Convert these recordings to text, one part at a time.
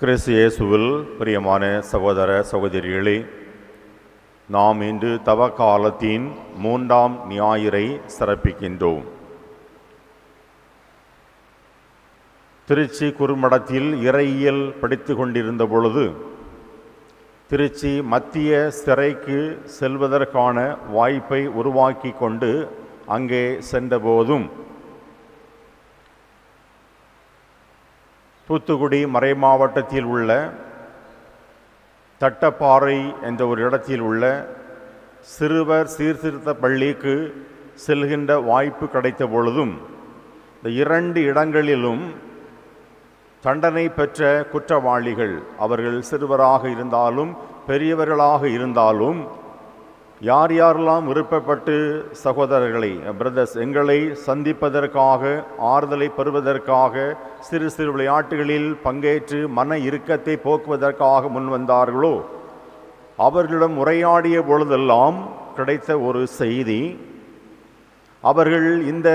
கிறிஸ்து இயேசுவில் பிரியமான சகோதர சகோதரிகளே நாம் இன்று தவ காலத்தின் மூன்றாம் ஞாயிறை சிறப்பிக்கின்றோம். திருச்சி குறுமடத்தில் இறையியல் படித்து கொண்டிருந்த பொழுது திருச்சி மத்திய சிறைக்கு செல்வதற்கான வாய்ப்பை உருவாக்கி கொண்டு அங்கே சென்றபோதும் தூத்துக்குடி மறை மாவட்டத்தில் உள்ள தட்டப்பாறை என்ற ஒரு இடத்தில் உள்ள சிறுவர் சீர்திருத்த பள்ளிக்கு செல்கின்ற வாய்ப்பு கிடைத்த பொழுதும் இந்த இரண்டு இடங்களிலும் தண்டனை பெற்ற குற்றவாளிகள் அவர்கள் சிறுவராக இருந்தாலும் பெரியவர்களாக இருந்தாலும் யார் யாரெல்லாம் விருப்பப்பட்டு சகோதரர்களை பிரதர்ஸ் எங்களை சந்திப்பதற்காக ஆறுதலை பெறுவதற்காக சிறு சிறு விளையாட்டுகளில் பங்கேற்று மன இறுக்கத்தை போக்குவதற்காக முன் வந்தார்களோ அவர்களிடம் உரையாடிய பொழுதெல்லாம் கிடைத்த ஒரு செய்தி அவர்கள் இந்த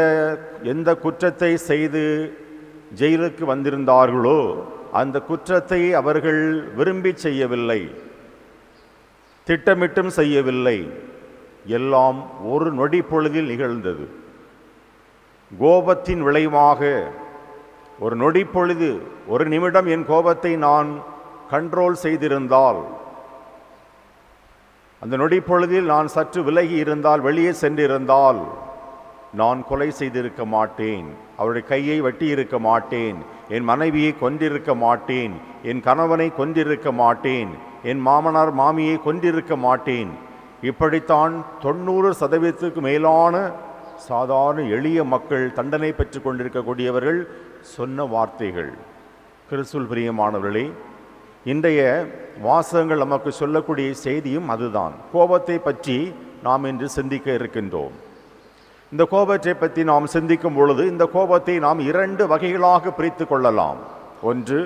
எந்த குற்றத்தை செய்து ஜெயிலுக்கு வந்திருந்தார்களோ அந்த குற்றத்தை அவர்கள் விரும்பி செய்யவில்லை. திட்டமிட்டும் செய்யவில்லை. எல்லாம் ஒரு நொடி பொழுதில் நிகழ்ந்தது. கோபத்தின் விளைவாக ஒரு நொடி பொழுது ஒரு நிமிடம் என் கோபத்தை நான் கண்ட்ரோல் செய்திருந்தால் அந்த நொடி பொழுதில் நான் சற்று விலகி இருந்தால் வெளியே சென்றிருந்தால் நான் கொலை செய்திருக்க மாட்டேன். அவருடைய கையை வெட்டியிருக்க மாட்டேன். என் மனைவியை கொன்றிருக்க மாட்டேன். என் கணவனை கொன்றிருக்க மாட்டேன். என் மாமனார் மாமியை கொன்றிருக்க மாட்டேன். இப்படித்தான் தொண்ணூறு சதவீதத்துக்கு மேலான சாதாரண எளிய மக்கள் தண்டனை பெற்று கொண்டிருக்கக்கூடியவர்கள் சொன்ன வார்த்தைகள். கிறிஸ்துல் பிரியமானவர்களே இன்றைய வாசகங்கள் நமக்கு சொல்லக்கூடிய செய்தியும் அதுதான். கோபத்தை பற்றி நாம் இன்று சிந்திக்க இருக்கின்றோம். இந்த கோபத்தை பற்றி நாம் சிந்திக்கும் பொழுது இந்த கோபத்தை நாம் இரண்டு வகைகளாக பிரித்து கொள்ளலாம். ஒன்று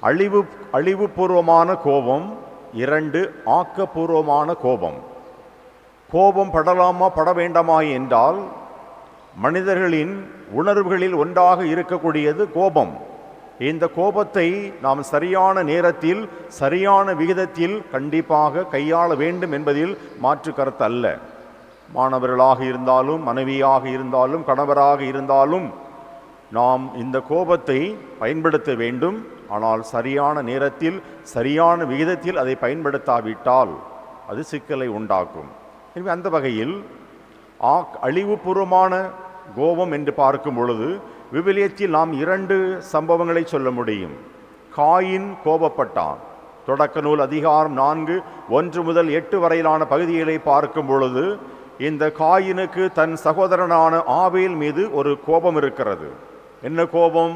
அழிவு அழிவுபூர்வமான கோபம் இரண்டு ஆக்கப்பூர்வமான கோபம். கோபம் படலாமா பட வேண்டாமா என்றால் மனிதர்களின் உணர்வுகளில் ஒன்றாக இருக்கக்கூடியது கோபம். இந்த கோபத்தை நாம் சரியான நேரத்தில் சரியான விகிதத்தில் கண்டிப்பாக கையாள வேண்டும் என்பதில் மாற்று கருத்து அல்ல. மாணவர்களாக இருந்தாலும் மனைவியாக இருந்தாலும் கணவராக இருந்தாலும் நாம் இந்த கோபத்தை பயன்படுத்த வேண்டும். ஆனால் சரியான நேரத்தில் சரியான விகிதத்தில் அதை பயன்படுத்தாவிட்டால் அது சிக்கலை உண்டாக்கும். எனவே அந்த வகையில் ஆ அழிவுபூர்வமான கோபம் என்று பார்க்கும் பொழுது விவிலியத்தில் நாம் இரண்டு சம்பவங்களை சொல்ல முடியும். காயின் கோபப்பட்டான். தொடக்க நூல் அதிகாரம் நான்கு ஒன்று முதல் எட்டு வரையிலான பகுதிகளை பார்க்கும் பொழுது இந்த காயினுக்கு தன் சகோதரனான ஆவேல் மீது ஒரு கோபம் இருக்கிறது. என்ன கோபம்?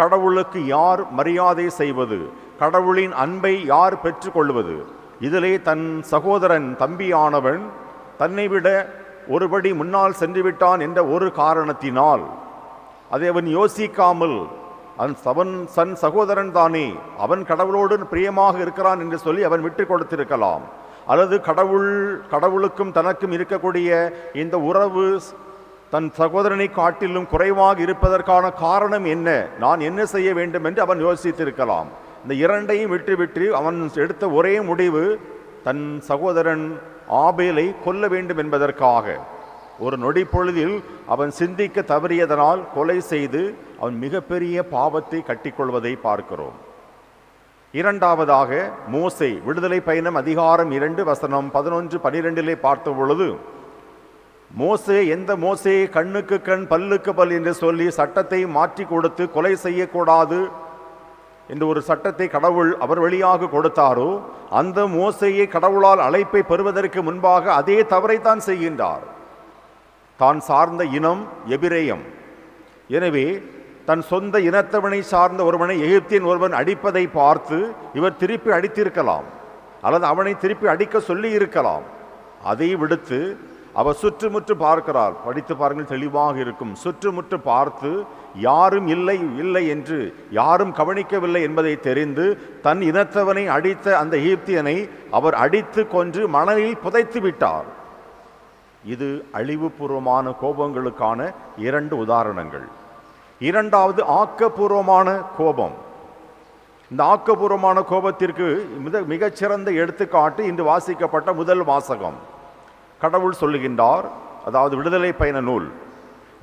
கடவுளுக்கு யார் மரியாதை செய்வது? கடவுளின் அன்பை யார் பெற்றுக்கொள்வது? இதிலே தன் சகோதரன் தம்பியானவன் தன்னை விட ஒருபடி முன்னால் சென்றுவிட்டான் என்ற ஒரு காரணத்தினால். அதை அவன் யோசிக்காமல் அவன் அவன் சன் சகோதரன் தானே அவன் கடவுளோடு பிரியமாக இருக்கிறான் என்று சொல்லி அவன் விட்டு கொடுத்திருக்கலாம். அல்லது கடவுள் கடவுளுக்கும் தனக்கும் இருக்கக்கூடிய இந்த உறவு தன் சகோதரனை காட்டிலும் குறைவாக இருப்பதற்கான காரணம் என்ன? நான் என்ன செய்ய வேண்டும் என்று அவன் யோசித்திருக்கலாம். இந்த இரண்டையும் விட்டுவிட்டு அவன் எடுத்த ஒரே முடிவு தன் சகோதரன் ஆபேலை கொல்ல வேண்டும் என்பதற்காக. ஒரு நொடி பொழுதில் அவன் சிந்திக்க தவறியதனால் கொலை செய்து அவன் மிகப்பெரிய பாவத்தை கட்டிக்கொள்வதை பார்க்கிறோம். இரண்டாவதாக மோசை விடுதலை பயணம் அதிகாரம் இரண்டு வசனம் பதினொன்று பனிரெண்டிலே பார்த்த பொழுது மோசே எந்த மோசே கண்ணுக்கு கண் பல்லுக்கு பல் என்று சொல்லி சட்டத்தை மாற்றி கொடுத்து கொலை செய்யக்கூடாது என்று ஒரு சட்டத்தை கடவுள் அவர் வழியாக கொடுத்தாரோ அந்த மோசையை கடவுளால் அழைப்பை பெறுவதற்கு முன்பாக அதே தவறைத்தான் செய்கின்றார். தான் சார்ந்த இனம் எபிரேயம். எனவே தன் சொந்த இனத்தவனை சார்ந்த ஒருவனை எகிப்தின் ஒருவன் அடிப்பதை பார்த்து இவர் திருப்பி அடித்திருக்கலாம் அல்லது அவனை திருப்பி அடிக்க சொல்லி இருக்கலாம் அதை விடுத்து அவர் சுற்றுமுற்று பார்க்கிறார். படித்து பாருங்கள் தெளிவாக இருக்கும். சுற்றுமுற்று பார்த்து யாரும் இல்லை இல்லை என்று யாரும் கவனிக்கவில்லை என்பதை தெரிந்து தன் இனத்தவனை அடித்த அந்த ஈப்தியனை அவர் அடித்து கொன்று மணலில் புதைத்து விட்டார். இது அழிவுபூர்வமான கோபங்களுக்கான இரண்டு உதாரணங்கள். இரண்டாவது ஆக்கப்பூர்வமான கோபம். இந்த ஆக்கபூர்வமான கோபத்திற்கு மிக மிகச்சிறந்த எடுத்துக்காட்டு இன்று வாசிக்கப்பட்ட முதல் வாசகம். கடவுள் சொல்லுகின்றார் அதாவது விடுதலை பயண நூல்.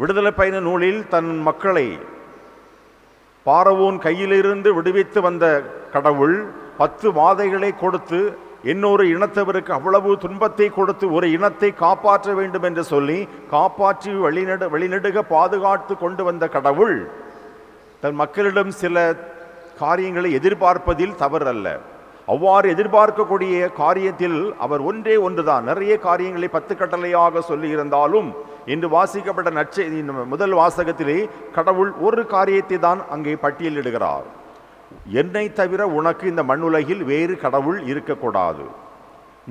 விடுதலை பயண நூலில் தன் மக்களை பாரவோன் கையிலிருந்து விடுவித்து வந்த கடவுள் பத்து வாதைகளை கொடுத்து இன்னொரு இனத்தவருக்கு அவ்வளவு துன்பத்தை கொடுத்து ஒரு இனத்தை காப்பாற்ற வேண்டும் என்று சொல்லி காப்பாற்றி வழிநடு வழிநெடுக பாதுகாத்து கொண்டு வந்த கடவுள் தன் மக்களிடம் சில காரியங்களை எதிர்பார்ப்பதில் தவறல்ல. அவ்வாறு எதிர்பார்க்கக்கூடிய காரியத்தில் அவர் ஒன்றே ஒன்றுதான். நிறைய காரியங்களை பத்து கட்டளையாக சொல்லியிருந்தாலும் இன்று வாசிக்கப்பட்ட நற்செய்தி முதல் வாசகத்திலே கடவுள் ஒரு காரியத்தை தான் அங்கே பட்டியலிடுகிறார் என்னை தவிர உனக்கு இந்த மண்ணுலகில் வேறு கடவுள் இருக்கக்கூடாது.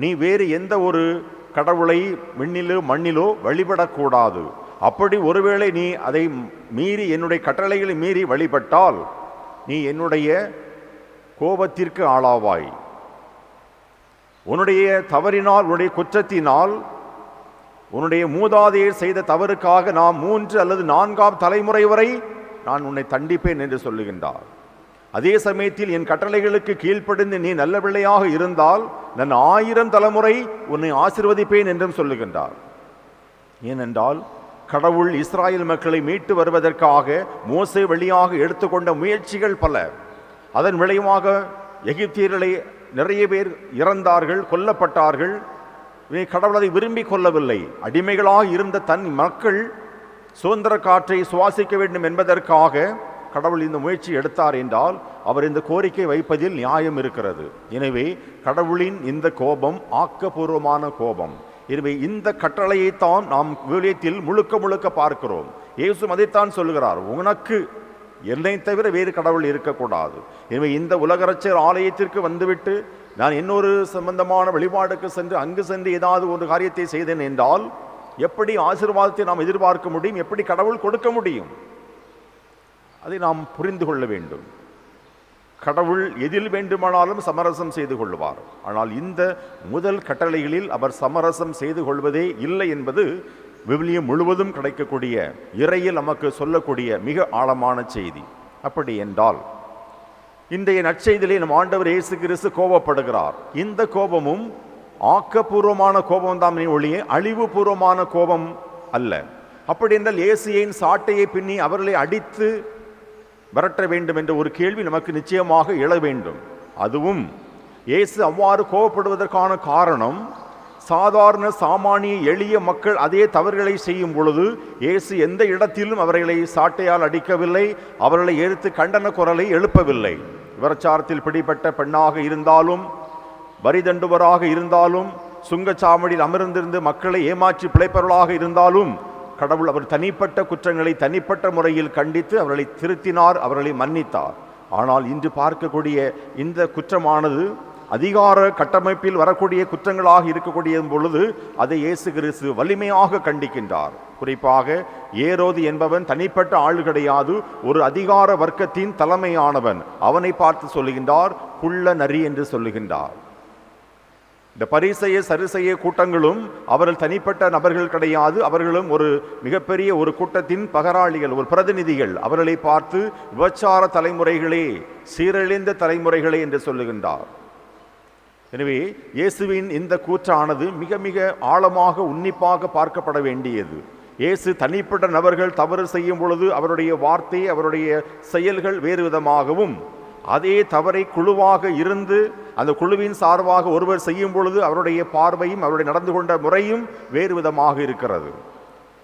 நீ வேறு எந்த ஒரு கடவுளை விண்ணிலோ மண்ணிலோ வழிபடக்கூடாது. அப்படி ஒருவேளை நீ அதை மீறி என்னுடைய கட்டளைகளை மீறி வழிபட்டால் நீ என்னுடைய கோபத்திற்கு ஆளாவாய். உன்னுடைய தவறினால் உன்னுடைய குற்றத்தினால் உன்னுடைய மூதாதையர் செய்த தவறுக்காக நாம் மூன்று அல்லது நான்காம் தலைமுறை வரை நான் உன்னை தண்டிப்பேன் என்று சொல்லுகின்றார். அதே சமயத்தில் என் கட்டளைகளுக்கு கீழ்ப்படிந்து நீ நல்ல பிள்ளையாக இருந்தால் நான் ஆயிரம் தலைமுறை உன்னை ஆசிர்வதிப்பேன் என்றும் சொல்லுகின்றார். ஏனென்றால் கடவுள் இஸ்ராயல் மக்களை மீட்டு வருவதற்காக மோசை வழியாக எடுத்துக்கொண்ட முயற்சிகள் பல. அதன் விளைவாக எகிப்தியர்களை நிறைய பேர் இறந்தார்கள் கொல்லப்பட்டார்கள். இதை கடவுள் அதை விரும்பி கொள்ளவில்லை. அடிமைகளாக இருந்த தன் மக்கள் சுதந்திர காற்றை சுவாசிக்க வேண்டும் என்பதற்காக கடவுள் இந்த முயற்சி எடுத்தார் என்றால் அவர் இந்த கோரிக்கை வைப்பதில் நியாயம் இருக்கிறது. எனவே கடவுளின் இந்த கோபம் ஆக்கப்பூர்வமான கோபம். எனவே இந்த கட்டளையைத்தான் நாம் விவிலியத்தில் முழுக்க முழுக்க பார்க்கிறோம். இயேசு அதைத்தான் சொல்கிறார் உனக்கு என்னை தவிர வேறு கடவுள் இருக்கக்கூடாது. எனவே இந்த உலகரச்சர் ஆலயத்திற்கு வந்துவிட்டு நான் இன்னொரு சம்பந்தமான வழிபாடுக்கு சென்று அங்கு சென்று ஏதாவது ஒரு காரியத்தை செய்தேன் என்றால் எப்படி ஆசீர்வாதத்தை நாம் எதிர்பார்க்க முடியும்? எப்படி கடவுள் கொடுக்க முடியும்? அதை நாம் புரிந்து கொள்ள வேண்டும். கடவுள் எதில் வேண்டுமானாலும் சமரசம் செய்து கொள்வார். ஆனால் இந்த முதல் கட்டளைகளில் அவர் சமரசம் செய்து கொள்வதே இல்லை என்பது விவிலியம் முழுவதும் கிடைக்கக்கூடிய இறையில் நமக்கு சொல்லக்கூடிய மிக ஆழமான செய்தி அப்படி என்றால் இன்றைய நற்செய்தியிலே நம் ஆண்டவர் இயேசு கிறிஸ்து கோபப்படுகிறார். இந்த கோபமும் ஆக்கப்பூர்வமான கோபம் தான் ஒழிய அழிவுபூர்வமான கோபம் அல்ல. அப்படி என்றால் இயேசுயின் சாட்டையை பின்னி அவர்களை அடித்து விரட்ட வேண்டும் என்ற ஒரு கேள்வி நமக்கு நிச்சயமாக எழ வேண்டும். அதுவும் இயேசு அவ்வாறு கோபப்படுவதற்கான காரணம் சாதாரண சாமானிய எளிய மக்கள் அதே தவறுகளை செய்யும் பொழுது இயேசு எந்த இடத்திலும் அவர்களை சாட்டையால் அடிக்கவில்லை அவர்களை எதிர்த்து கண்டன குரலை எழுப்பவில்லை. விபச்சாரத்தில் பிடிபட்ட பெண்ணாக இருந்தாலும் வரி தண்டுவராக இருந்தாலும் சுங்கச்சாவடியில் அமர்ந்திருந்து மக்களை ஏமாற்றி பிழைப்பவர்களாக இருந்தாலும் கடவுள் அவர் தனிப்பட்ட குற்றங்களை தனிப்பட்ட முறையில் கண்டித்து அவர்களை திருத்தினார் அவர்களை மன்னித்தார். ஆனால் இன்று பார்க்கக்கூடிய இந்த குற்றமானது அதிகார கட்டமைப்பில் வரக்கூடிய குற்றங்களாக இருக்கக்கூடிய பொழுது அதை இயேசு கிறிஸ்து வலிமையாக கண்டிக்கின்றார். குறிப்பாக ஏரோது என்பவன் தனிப்பட்ட ஆள் கிடையாது ஒரு அதிகார வர்க்கத்தின் தலைமையானவன். அவனை பார்த்து சொல்லுகின்றார் புள்ள நரி என்று சொல்லுகின்றார். இந்த பரிசெய சரிசெய்ய கூட்டங்களும் அவர்கள் தனிப்பட்ட நபர்கள் கிடையாது. அவர்களும் ஒரு மிகப்பெரிய ஒரு கூட்டத்தின் பகராளிகள் ஒரு பிரதிநிதிகள். அவர்களை பார்த்து விபச்சார தலைமுறைகளே சீரழிந்த தலைமுறைகளே என்று சொல்லுகின்றார். எனவே இயேசுவின் இந்த கூற்றானது மிக மிக ஆழமாக உன்னிப்பாக பார்க்கப்பட வேண்டியது. இயேசு தனிப்பட்ட நபர்கள் தவறு செய்யும் பொழுது அவருடைய வார்த்தை அவருடைய செயல்கள் வேறு விதமாகவும் அதே தவறை குழுவாக இருந்து அந்த குழுவின் சார்பாக ஒருவர் செய்யும் பொழுது அவருடைய பார்வையும் அவருடைய நடந்து கொண்ட முறையும் வேறு விதமாக இருக்கிறது.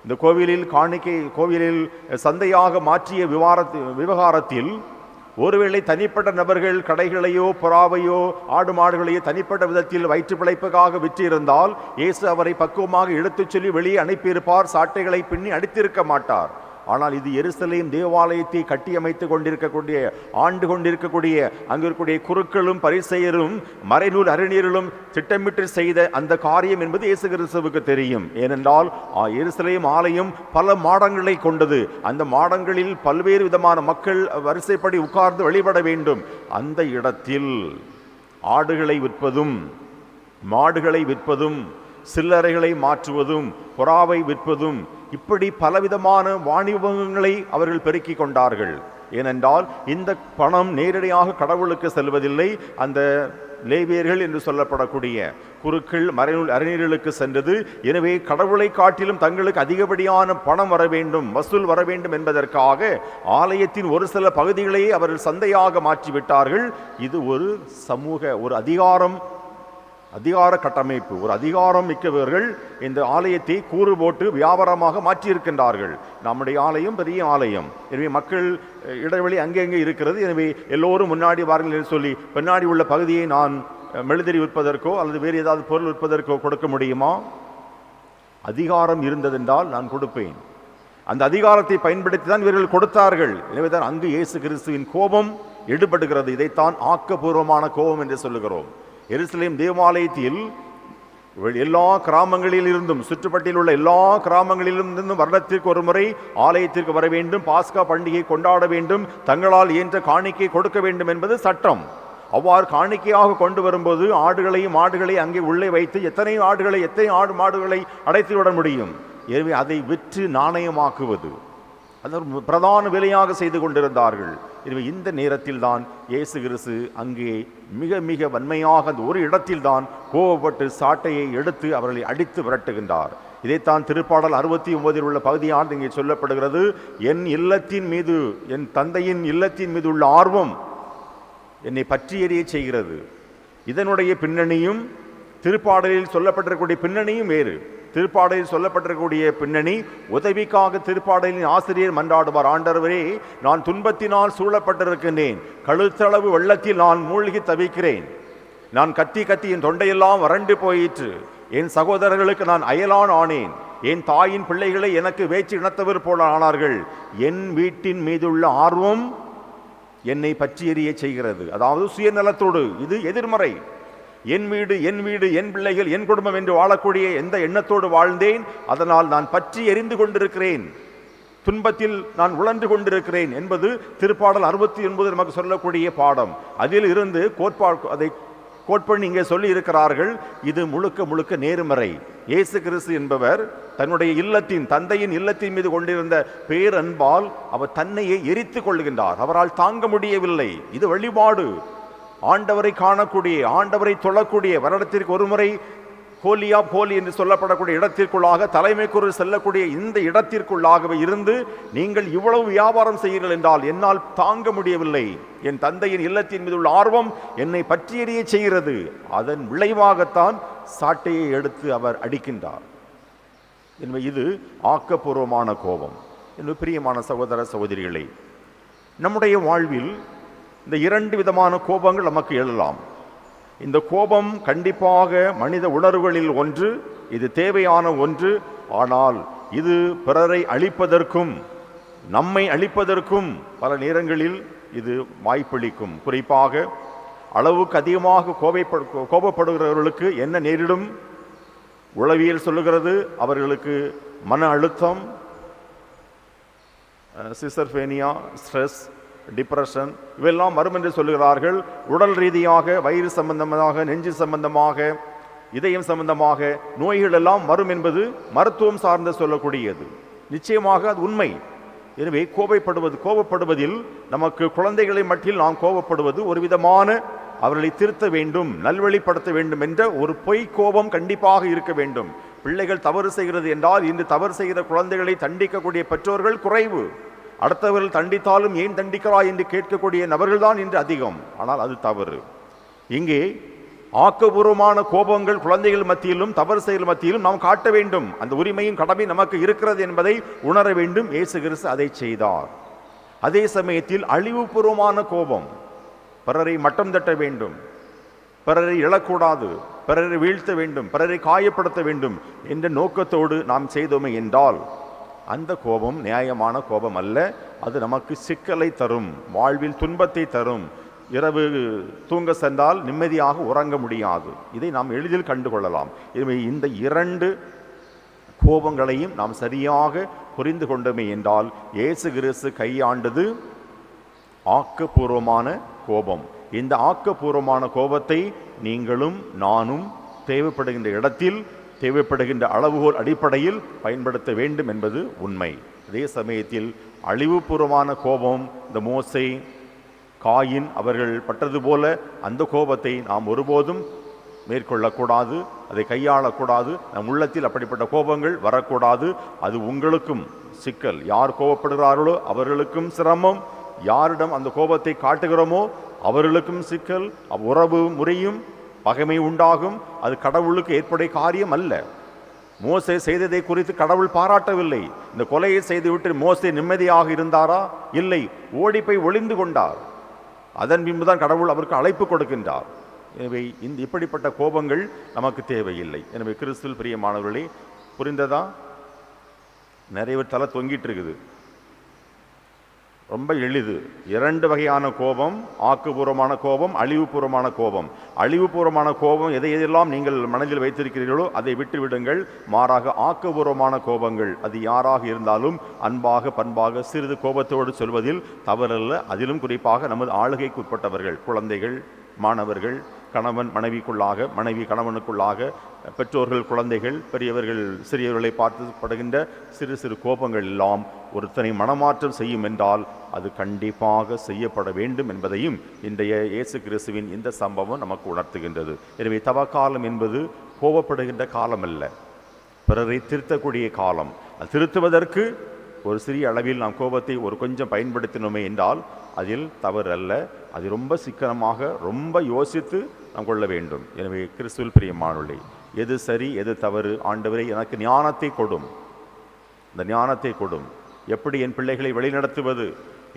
இந்த கோவிலில் காணிக்கை கோவிலில் சந்தையாக மாற்றிய விவாரத்து விவகாரத்தில் ஒருவேளை தனிப்பட்ட நபர்கள் கடைகளையோ புறாவையோ ஆடு மாடுகளையோ தனிப்பட்ட விதத்தில் வயிற்று பிழைப்புக்காக விற்றிருந்தால் இயேசு அவரை பக்குவமாக எடுத்துச் சொல்லி வெளியே அனுப்பியிருப்பார் சாட்டைகளை பின்னி அடித்திருக்க மாட்டார். ஆனால் இது எருசலேம் தேவாலயத்தை கட்டியமைத்து கொண்டிருக்கக்கூடிய ஆண்டு கொண்டிருக்கக்கூடிய அங்கு இருக்கக்கூடிய குருக்களும் பரிசெயரும் மறைநூல் அறிஞர்களும் திட்டமிட்டு செய்த அந்த காரியம் என்பது இயேசு கிறிஸ்துவுக்கு தெரியும். ஏனென்றால் எருசலேம் ஆலயம் பல மாடங்களை கொண்டது. அந்த மாடங்களில் பல்வேறு விதமான மக்கள் வரிசைப்படி உட்கார்ந்து வழிபட வேண்டும். அந்த இடத்தில் ஆடுகளை விற்பதும் மாடுகளை விற்பதும் சில்லறைகளை மாற்றுவதும் புறாவை விற்பதும் இப்படி பலவிதமான வாணிபங்களை அவர்கள் பெருக்கிக் கொண்டார்கள். ஏனென்றால் இந்த பணம் நேரடியாக கடவுளுக்கு செல்வதில்லை அந்த லேவியர்கள் என்று சொல்லப்படக்கூடிய குருக்கள் மறைநூல் அறிஞர்களுக்கு சென்றது. எனவே கடவுளை காட்டிலும் தங்களுக்கு அதிகப்படியான பணம் வர வேண்டும் வசூல் வர வேண்டும் என்பதற்காக ஆலயத்தின் ஒரு சில பகுதிகளையே அவர்கள் சந்தையாக மாற்றிவிட்டார்கள். இது ஒரு சமூக ஒரு அதிகாரம் அதிகார கட்டமைப்பு ஒரு அதிகாரம் மிக்கவர்கள் இந்த ஆலயத்தை கூறு போட்டு வியாபாரமாக மாற்றியிருக்கின்றார்கள். நம்முடைய ஆலயம் பெரிய ஆலயம். எனவே மக்கள் இடைவெளி அங்கங்கே இருக்கிறது. எனவே எல்லோரும் முன்னாடி வாருங்கள் என்று சொல்லி பின்னாடி உள்ள பகுதியை நான் மெழுதிரி விற்பதற்கோ அல்லது வேறு ஏதாவது பொருள் விற்பதற்கோ கொடுக்க முடியுமா? அதிகாரம் இருந்ததென்றால் நான் கொடுப்பேன். அந்த அதிகாரத்தை பயன்படுத்தி தான் இவர்கள் கொடுத்தார்கள். எனவே தான் அங்கு இயேசு கிறிஸ்துவின் கோபம் எடுபடுகிறது. இதைத்தான் ஆக்கப்பூர்வமான கோபம் என்று சொல்லுகிறோம். எருசலேம் தேவாலயத்தில் எல்லா கிராமங்களில் இருந்தும் சுற்றுப்பட்டில் உள்ள எல்லா கிராமங்களிலும் இருந்தும் வருடத்திற்கு ஒரு முறை ஆலயத்திற்கு வர வேண்டும் பாஸ்கா பண்டிகை கொண்டாட வேண்டும் தங்களால் இயன்ற காணிக்கை கொடுக்க வேண்டும் என்பது சட்டம். அவ்வாறு காணிக்கையாக கொண்டு வரும்போது ஆடுகளையும் மாடுகளை அங்கே உள்ளே வைத்து எத்தனை ஆடுகளை எத்தனை ஆடு மாடுகளை அடைத்து விட முடியும்? எனவே அதை விற்று நாணயமாக்குவது. அது ஒரு பிரதான வேலையாக செய்து கொண்டிருந்தார்கள். எனவே இந்த நேரத்தில் தான் இயேசு கிறிஸ்து அங்கே மிக மிக வன்மையாக அந்த ஒரு இடத்தில் தான் கோபப்பட்டு சாட்டையை எடுத்து அவர்களை அடித்து விரட்டுகின்றார். இதைத்தான் திருப்பாடல் அறுபத்தி ஒன்பதில் உள்ள பகுதியானது இங்கே சொல்லப்படுகிறது. என் இல்லத்தின் மீது என் தந்தையின் இல்லத்தின் மீது உள்ள ஆர்வம் என்னை பற்றி எறிய செய்கிறது. இதனுடைய பின்னணியும் திருப்பாடலில் சொல்லப்பட்டிருக்கக்கூடிய பின்னணியும் வேறு. திருப்பாடலில் சொல்லப்பட்டிருக்கக்கூடிய பின்னணி உதவிக்காக திருப்பாடலின் ஆசிரியர் மன்றாடுவார். ஆண்டவரே நான் துன்பத்தினால் சூழப்பட்டிருக்கின்றேன். கழுத்தளவு வெள்ளத்தில் நான் மூழ்கி தவிக்கிறேன். நான் கத்தி கத்தி என் தொண்டையெல்லாம் வறண்டு போயிற்று. என் சகோதரர்களுக்கு நான் அயலான் ஆனேன். என் தாயின் பிள்ளைகளை எனக்கு வேச்சு இனத்தவர் போல ஆனார்கள். என் வீட்டின் மீதுள்ள ஆர்வம் என்னை பற்றி எறிய செய்கிறது. அதாவது சுயநலத்தோடு இது எதிர்மறை. என் வீடு என் வீடு என் பிள்ளைகள் என் குடும்பம் என்று வாழக்கூடிய எந்த எண்ணத்தோடு வாழ்ந்தேன் அதனால் நான் பற்றி எரிந்து கொண்டிருக்கிறேன். துன்பத்தில் நான் உழன்று கொண்டிருக்கிறேன் என்பது திருப்பாடல் அறுபத்தி ஒன்பது நமக்கு சொல்லக்கூடிய பாடம். அதில் இருந்து கோட்பா அதை கோட்பண்ணி இங்கே சொல்லி இருக்கிறார்கள் இது முழுக்க முழுக்க நேர்மறை. இயேசு கிறிஸ்து என்பவர் தன்னுடைய இல்லத்தின் தந்தையின் இல்லத்தின் மீது கொண்டிருந்த பேரன்பால் அவர் தன்னையே எரித்து கொள்கின்றார். அவரால் தாங்க முடியவில்லை. இது வழிபாடு. ஆண்டவரை காணக்கூடிய ஆண்டவரை தொழக்கூடிய வருடத்திற்கு ஒரு முறை ஹோலியா போலி என்று சொல்லப்படக்கூடிய இடத்திற்குள்ளாக தலைமை செல்லக்கூடிய இந்த இடத்திற்குள்ளாகவே இருந்து நீங்கள் இவ்வளவு வியாபாரம் செய்கிறீர்கள் என்றால் என்னால் தாங்க முடியவில்லை. என் தந்தையின் இல்லத்தின் மீது உள்ள ஆர்வம் என்னை பற்றியறிய செய்கிறது. அதன் விளைவாகத்தான் சாட்டையை எடுத்து அவர் அடிக்கின்றார். எனவே இது ஆக்கப்பூர்வமான கோபம். என்று பிரியமான சகோதர சகோதரிகளை நம்முடைய வாழ்வில் இந்த இரண்டு விதமான கோபங்கள் நமக்கு எழலாம். இந்த கோபம் கண்டிப்பாக மனித உணர்வுகளில் ஒன்று இது தேவையான ஒன்று. ஆனால் இது பிறரை அழிப்பதற்கும் நம்மை அழிப்பதற்கும் பல நேரங்களில் இது வாய்ப்பளிக்கும். குறிப்பாக அளவுக்கு அதிகமாக கோபப்படு கோபப்படுகிறவர்களுக்கு என்ன நேரிடும்? உளவியல் சொல்லுகிறது அவர்களுக்கு மன அழுத்தம் சிசர்ஃபேனியா ஸ்ட்ரெஸ் டிப்ரெஷன் இவெல்லாம் வரும் என்று சொல்லுகிறார்கள். உடல் ரீதியாக வயிறு சம்பந்தமாக நெஞ்சு சம்பந்தமாக இதயம் சம்பந்தமாக நோய்கள் எல்லாம் வரும் என்பது மருத்துவம் சார்ந்த சொல்லக்கூடியது. நிச்சயமாக அது உண்மை. எனவே கோபப்படுவது கோபப்படுவதில் நமக்கு குழந்தைகளை மட்டில் நாம் கோபப்படுவது ஒரு விதமான அவர்களை திருத்த வேண்டும் நல்வழிப்படுத்த வேண்டும் என்ற ஒரு பொய் கோபம் கண்டிப்பாக இருக்க வேண்டும். பிள்ளைகள் தவறு செய்கிறது என்றால் இன்று தவறு செய்கிற குழந்தைகளை தண்டிக்கக்கூடிய பெற்றோர்கள் குறைவு. அடுத்தவர்கள் தண்டித்தாலும் ஏன் தண்டிக்கிறாய் என்று கேட்கக்கூடிய நபர்கள்தான் இன்று அதிகம். ஆனால் அது தவறு. இங்கே ஆக்கபூர்வமான கோபங்கள் குழந்தைகள் மத்தியிலும் தவறு செயல் மத்தியிலும் நாம் காட்ட வேண்டும். அந்த உரிமையும் கடமை நமக்கு இருக்கிறது என்பதை உணர வேண்டும். இயேசு கிறிஸ்து அதை செய்தார். அதே சமயத்தில் அழிவுபூர்வமான கோபம். பிறரை மட்டம் தட்ட வேண்டும். பிறரை இழக்கூடாது. பிறரை வீழ்த்த வேண்டும். பிறரை காயப்படுத்த வேண்டும் என்ற நோக்கத்தோடு நாம் செய்தோமே என்றால் அந்த கோபம் நியாயமான கோபம் அல்ல அது நமக்கு சிக்கலை தரும் வாழ்வில் துன்பத்தை தரும். இரவு தூங்க சென்றால் நிம்மதியாக உறங்க முடியாது. இதை நாம் எளிதில் கண்டுகொள்ளலாம். இந்த இரண்டு கோபங்களையும் நாம் சரியாக புரிந்து கொண்டோமே என்றால் இயேசு கிறிஸ்து கையாண்டது ஆக்கப்பூர்வமான கோபம். இந்த ஆக்கப்பூர்வமான கோபத்தை நீங்களும் நானும் தேவைப்படுகின்ற இடத்தில் தேவைப்படுகின்ற அளவுகோல் அடிப்படையில் பயன்படுத்த வேண்டும் என்பது உண்மை. அதே சமயத்தில் அழிவுபூர்வமான கோபம் இந்த மோசை காயின் அவர்கள் பட்டது போல அந்த கோபத்தை நாம் ஒருபோதும் மேற்கொள்ளக்கூடாது அதை கையாளக்கூடாது. நம் உள்ளத்தில் அப்படிப்பட்ட கோபங்கள் வரக்கூடாது. அது உங்களுக்கும் சிக்கல். யார் கோபப்படுகிறார்களோ அவர்களுக்கும் சிரமம். யாரிடம் அந்த கோபத்தை காட்டுகிறோமோ அவர்களுக்கும் சிக்கல். உறவு முறையும். பகைமை உண்டாகும். அது கடவுளுக்கு ஏற்புடைய காரியம் அல்ல. மோசை செய்ததை குறித்து கடவுள் பாராட்டவில்லை. இந்த கொலையை செய்துவிட்டு மோசை நிம்மதியாக இருந்தாரா? இல்லை. ஓடி போய் ஒளிந்து கொண்டார். அதன் பின்புதான் கடவுள் அவருக்கு அழைப்பு கொடுக்கின்றார். எனவே இந்த இப்படிப்பட்ட கோபங்கள் நமக்கு தேவையில்லை. எனவே கிறிஸ்துவில் பிரியமானவர்களே புரிந்ததா? நிறைய தலை தொங்கிட்டு இருக்குது. ரொம்ப எளிது. இரண்டு வகையான கோபம் ஆக்குபூர்வமான கோபம் அழிவுபூர்வமான கோபம். அழிவுபூர்வமான கோபம் எதை எதெல்லாம் நீங்கள் மனதில் வைத்திருக்கிறீர்களோ அதை விட்டுவிடுங்கள் மாறாக ஆக்கபூர்வமான கோபங்கள் அது யாராக இருந்தாலும் அன்பாக பண்பாக சிறிது கோபத்தோடு சொல்வதில் தவறல்ல. அதிலும் குறிப்பாக நமது ஆளுகைக்கு உட்பட்டவர்கள் குழந்தைகள் மாணவர்கள் கணவன் மனைவிக்குள்ளாக மனைவி கணவனுக்குள்ளாக பெற்றோர்கள் குழந்தைகள் பெரியவர்கள் சிறியவர்களை பார்த்து படுகின்ற சிறு சிறு கோபங்கள் எல்லாம் ஒருத்தனை மனமாற்றம் செய்யும் என்றால் அது கண்டிப்பாக செய்யப்பட வேண்டும் என்பதையும் இன்றைய இயேசு கிறிஸ்துவின் இந்த சம்பவம் நமக்கு உணர்த்துகின்றது. எனவே தவக்காலம் என்பது கோபப்படுகின்ற காலம் அல்ல. பிறரை திருத்தக்கூடிய காலம். அது திருத்துவதற்கு ஒரு சிறிய அளவில் நாம் கோபத்தை ஒரு கொஞ்சம் பயன்படுத்தினோமே என்றால் அதில் தவறு அல்ல. அது ரொம்ப சிக்கனமாக ரொம்ப யோசித்து நாம் கொள்ள வேண்டும். எனவே கிறிஸ்துவில் பிரியமானவர்களே எது சரி எது தவறு ஆண்டவரை எனக்கு ஞானத்தை கொடும். இந்த ஞானத்தை கொடும். எப்படி என் பிள்ளைகளை வழிநடத்துவது?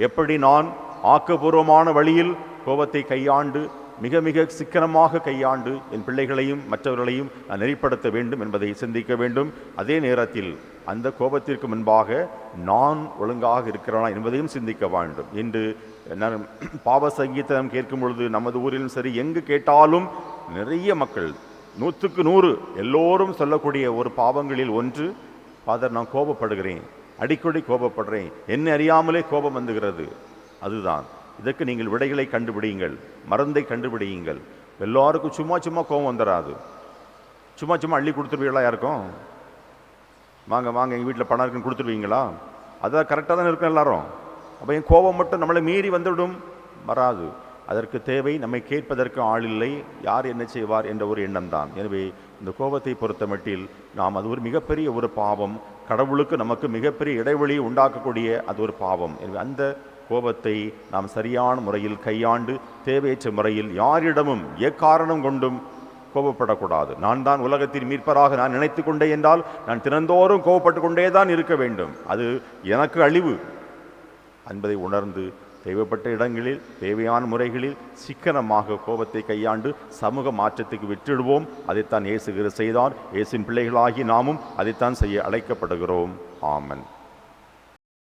எப்படி நான் ஆக்கப்பூர்வமான வழியில் கோபத்தை கையாண்டு மிக மிக சிக்கனமாக கையாண்டு என் பிள்ளைகளையும் மற்றவர்களையும் நான் நெறிப்படுத்த வேண்டும் என்பதை சிந்திக்க வேண்டும். அதே நேரத்தில் அந்த கோபத்திற்கு முன்பாக நான் ஒழுங்காக இருக்கிறானா என்பதையும் சிந்திக்க வேண்டும். இன்று பாவ சங்கீதம் கேட்கும் பொழுது நமது ஊரிலும் சரி எங்கு கேட்டாலும் நிறைய மக்கள் நூற்றுக்கு நூறு எல்லோரும் சொல்லக்கூடிய ஒரு பாவங்களில் ஒன்று ஃபாதர் நான் கோபப்படுகிறேன் அடிக்கடி கோபப்படுறேன் என்ன அறியாமலே கோபம் வந்துகிறது. அதுதான். இதற்கு நீங்கள் விடைகளை கண்டுபிடியுங்கள் மருந்தை கண்டுபிடியுங்கள். எல்லாருக்கும் சும்மா சும்மா கோபம் வந்துடாது சும்மா சும்மா அள்ளி கொடுத்துருவீங்களா யாருக்கும்? வாங்க வாங்க எங்கள் வீட்டில் பணம் இருக்குன்னு கொடுத்துருவீங்களா? அதான் கரெக்டாக தான் இருக்கும் எல்லாரும். அப்போ என் கோபம் மட்டும் நம்மளை மீறி வந்துவிடும். வராது. அதற்கு தேவை நம்மை கேட்பதற்கு ஆள் இல்லை யார் என்ன செய்வார் என்ற ஒரு எண்ணம் தான் எனவே இந்த கோபத்தை பொறுத்த மட்டில் நாம் அது ஒரு மிகப்பெரிய ஒரு பாவம். கடவுளுக்கு நமக்கு மிகப்பெரிய இடைவெளியை உண்டாக்கக்கூடிய அது ஒரு பாவம். எனவே அந்த கோபத்தை நாம் சரியான முறையில் கையாண்டு தேவையற்ற முறையில் யாரிடமும் எக்காரணம் கொண்டும் கோபப்படக்கூடாது. நான் தான் உலகத்தின் மீட்பராக நான் நினைத்து கொண்டே என்றால் நான் தினந்தோறும் கோபப்பட்டு கொண்டே தான் இருக்க வேண்டும். அது எனக்கு அழிவு. என்பதை உணர்ந்து தேவைப்பட்ட இடங்களில் தேவையான முறைகளில் சிக்கனமாக கோபத்தை கையாண்டு சமூக மாற்றத்துக்கு விற்றிடுவோம் அதைத்தான் இயேசுகிற செய்தார். இயேசின் பிள்ளைகளாகி நாமும் அதைத்தான் செய்ய அழைக்கப்படுகிறோம். ஆமன்.